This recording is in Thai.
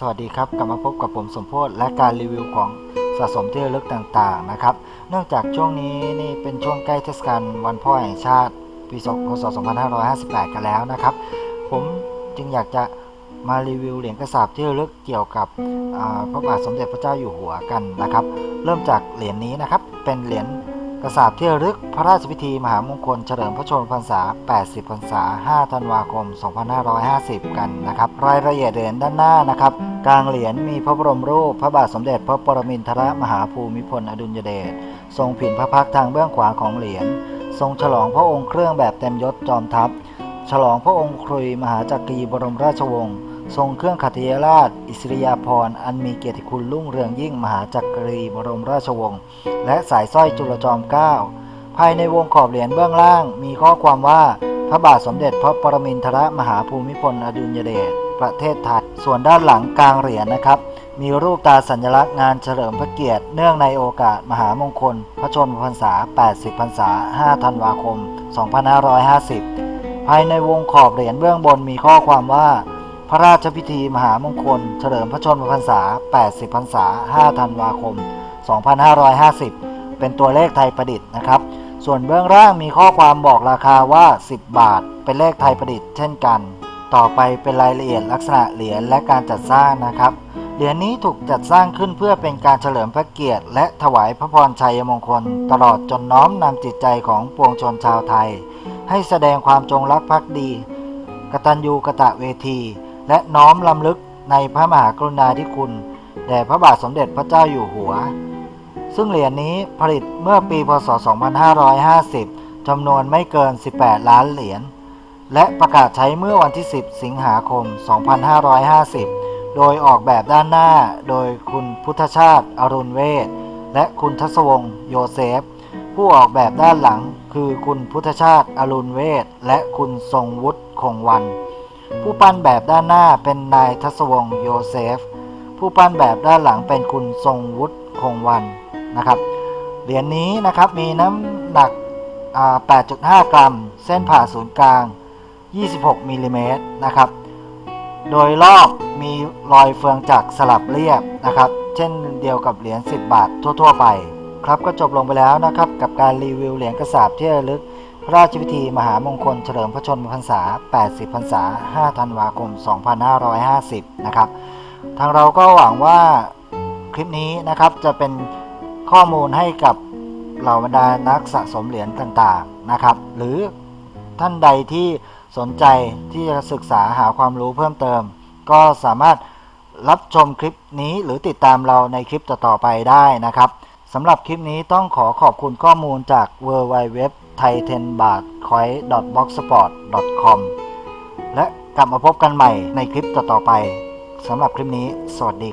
สวัสดีครับกลับมาพบกับผมสมโพศและการรีวิวของสะสมที่ระลึกต่างๆนะครับ เนื่องจากช่วงนี้นี่เป็นช่วงใกล้เทศกาลวันพ่อแห่งชาติปีพศ2558 กันแล้วนะครับ ผมจึงอยากจะมารีวิวเหรียญกระสาบที่ระลึกเกี่ยวกับพระบาทสมเด็จพระเจ้าอยู่หัวกันนะครับ เริ่มจากเหรียญนี้นะครับเป็นเหรียญ กระสาบที่ระลึกพระราชพิธีมหามงคลเฉลิมพระชนมพรรษา 80 พรรษา 5 ธันวาคม 2550 กันนะครับ รายละเอียดเหรียญด้านหน้านะครับ กลางเหรียญมีพระบรมรูป พระบาทสมเด็จพระปรมินทรมหาภูมิพลอดุลยเดช ทรงผินพระพักทางเบื้องขวาของเหรียญ ทรงฉลองพระองค์เครื่องแบบเต็มยศจอมทัพ ฉลองพระองค์ครุยมหาจักรีบรมราชวงศ์ ทรงเครื่องขัตยราช อิสริยาภรณ์อันมีเกียรติคุณรุ่งเรืองยิ่งมหาจักรีบรมราชวงศ์และสายสร้อยจุลจอมเกล้าภายในวงขอบเหรียญเบื้องล่าง มีข้อความว่าพระบาทสมเด็จพระปรมินทรมหาภูมิพลอดุลยเดชประเทศไทยส่วนด้านหลังกลางเหรียญนะครับ มีรูปตาสัญลักษณ์งานเฉลิมพระเกียรติ เนื่องในโอกาสมหามงคล พระชนมพรรษา 80 พรรษา 5 ธันวาคม 2550 ภายในวงขอบเหรียญเบื้องบนมีข้อความว่า พระราชพิธีมหามงคล เฉลิมพระชนมพรรษา 80 พรรษา 5 ธันวาคม 2550 เป็นตัวเลขไทยประดิษฐ์นะครับ ส่วนเบื้องล่างมีข้อความบอกราคาว่า 10 บาท เป็นเลขไทยประดิษฐ์เช่นกัน ต่อไปเป็นรายละเอียดลักษณะเหรียญและการจัดสร้างนะครับ เหรียญนี้ถูกจัดสร้างขึ้นเพื่อเป็นการเฉลิมพระเกียรติ และถวายพระพรชัยมงคล ตลอดจนน้อมนำจิตใจของปวงชนชาวไทย ให้แสดงความจงรักภักดี กตัญญูกะตะเวที และน้อมลำลึกในพระมหากรุณาธิคุณแด่พระบาทสมเด็จพระเจ้าอยู่หัว ซึ่งเหรียญนี้ผลิตเมื่อปีพศ 2550จำนวนไม่เกิน 18 ล้านเหรียญ และประกาศใช้เมื่อวันที่ 10 สิงหาคม 2550 โดยออกแบบด้านหน้าโดยคุณพุทธชาติ อรุณเวศและคุณทศวงศ์โยเซฟ ผู้ออกแบบด้านหลังคือคุณพุทธชาติ อรุณเวศและคุณทรงวุฒิคงวัน ผู้ปั้นแบบด้านหน้าเป็นนายทศวงศ์โยเซฟ ผู้ปั้นแบบด้านหลังเป็นคุณทรงวุฒิคงวันนะครับ เหรียญนี้นะครับมีน้ำหนัก 8.5 กรัม เส้นผ่าศูนย์กลาง 26มิลลิเมตรนะครับ โดยรอบมีรอยเฟืองจักรสลับเรียบนะครับ เช่นเดียวกับเหรียญ 10 บาททั่ว ๆ ไป ครับก็จบลงไปแล้วนะครับ กับการรีวิวเหรียญกระสาบที่ระลึก พระราชพิธีมหามงคลเฉลิมพระชนมพรรษา 80 พรรษา 5 ธันวาคม 2550 นะครับ ทางเราก็หวังว่าคลิปนี้นะครับจะเป็นข้อมูลให้กับเหล่าบรรดานักสะสมเหรียญต่างๆนะครับ หรือท่านใดที่สนใจที่จะศึกษาหาความรู้เพิ่มเติม ก็สามารถรับชมคลิปนี้หรือติดตามเราในคลิปต่อๆไปได้นะครับสำหรับคลิปนี้ต้องขอขอบคุณข้อมูลจาก w w w t h a i t e n b a t c o i b o x s p o r t c o m และกลับมาพบกันใหม่ในคลิปต่อๆไปสำหรับคลิปนี้ สวัสดี